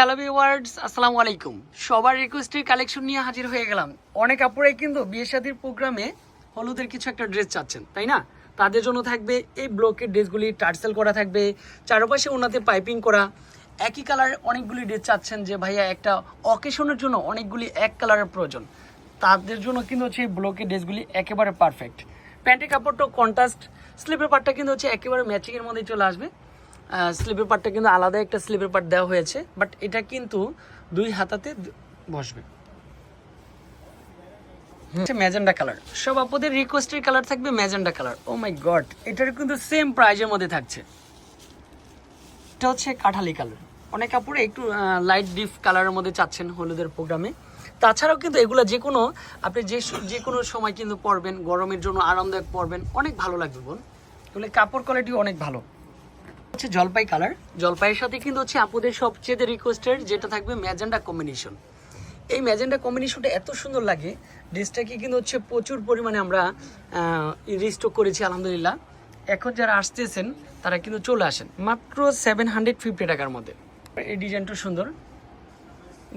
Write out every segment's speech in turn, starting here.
Hello viewers আসসালামু আলাইকুম। সবার রিকোয়েস্টের কালেকশন নিয়ে হাজির হয়ে গেলাম। অনেক আপুরাই কিন্তু বিয়ে শাদির প্রোগ্রামে হলুদের কিছু একটা ড্রেস চাচ্ছেন, তাই না? তাদের জন্য থাকবে এই ব্লকের ড্রেসগুলি টার্সেল করা থাকবে, চারপাশে ওনাতে পাইপিং করা। একই কালার অনেকগুলি ড্রেস চাচ্ছেন যে ভাইয়া একটা অকেশনের জন্য অনেকগুলি এক কালারের প্রয়োজন। তাদের জন্য কিন্তু হচ্ছে এই ব্লকের ড্রেসগুলি একেবারে পারফেক্ট প্যান্টের কাপড়টা কন্ট্রাস্ট স্লিপের পার্টটা কিন্তু হচ্ছে একেবারে ম্যাচিংয়ের মধ্যেই চলে আসবে। স্লিপের পার্টটা কিন্তু আলাদা একটা স্লিপের পার্ট দেওয়া হয়েছে বাট এটা কিন্তু দুই হাতাতে বসবে। ম্যাজেন্ডা কালার সব আপনাদের রিকোয়েস্টের কালার থাকবে magenta colour oh my god এটার কিন্তু সেম প্রাইজের মধ্যে থাকছে। এটা হচ্ছে কাঠালি কালার অনেক কাপড়ে একটু লাইট ডিপ কালারের মধ্যে চাচ্ছেন হলুদের প্রোগ্রামে তাছাড়াও কিন্তু এগুলো যে কোনো, আপনি যে যে কোনো সময় কিন্তু পরবেন, গরমের জন্য আরামদায়ক পরবেন, অনেক ভালো লাগবে বোন। এগুলো কাপড় কোয়ালিটি অনেক ভালো। হচ্ছে জলপাই কালার জলপাইয়ের সাথে কিন্তু হচ্ছে আপুদের সবচেয়ে রিকোয়েস্টেড যেটা থাকবে ম্যাজেন্ডা কম্বিনেশন এই ম্যাজেন্ডা কম্বিনেশনটা এত সুন্দর লাগে ড্রেসটাকে কিন্তু হচ্ছে প্রচুর পরিমাণে আমরা রিস্টক করেছি, আলহামদুলিল্লাহ। এখন যারা আসতেছেন, তারা কিন্তু চলে আসেন। মাত্র সেভেন হান্ড্রেড ফিফটি টাকার মধ্যে। এই ডিজাইনটা সুন্দর।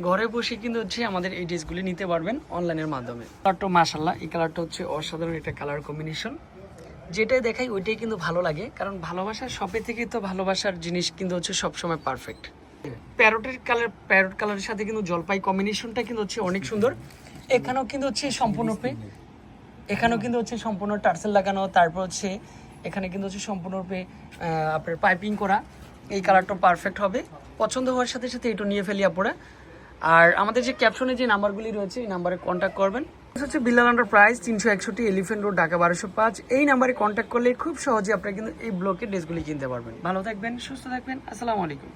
ঘরে বসে কিন্তু হচ্ছে আমাদের এই ড্রেসগুলি নিতে পারবেন অনলাইনের মাধ্যমে। কালারটা মাসাল্লাহ এই কালারটা হচ্ছে অসাধারণ একটা কালার কম্বিনেশন যেটাই দেখাই ওইটাই কিন্তু ভালো লাগে। কারণ ভালোবাসার শপে থেকে তো ভালোবাসার জিনিস কিন্তু হচ্ছে সবসময় পারফেক্ট প্যারোটের কালার, প্যারোট কালারের সাথে কিন্তু জলপাই কম্বিনেশনটা কিন্তু হচ্ছে অনেক সুন্দর। এখানেও কিন্তু হচ্ছে সম্পূর্ণরূপে এখানেও কিন্তু হচ্ছে সম্পূর্ণ টার্সেল লাগানো, তারপর হচ্ছে এখানে কিন্তু হচ্ছে সম্পূর্ণরূপে আপনার পাইপিং করা। এই কালারটা পারফেক্ট হবে। পছন্দ হওয়ার সাথে সাথে এটা নিয়ে ফেলি আপনারা আর আমাদের যে ক্যাপশনে যে নাম্বারগুলি রয়েছে, এই নাম্বারে কন্ট্যাক্ট করবেন। হচ্ছে বিল্লাল আন্ডার প্রাইস তিনশো একষট্টি এলিফেন্ট রোড ঢাকা বারোশো পাঁচ। এই নাম্বারে কন্ট্যাক্ট করলে খুব সহজে আপনারা কিন্তু এই ব্লকের ড্রেসগুলি কিনতে পারবেন। ভালো থাকবেন, সুস্থ থাকবেন। আসসালামু আলাইকুম।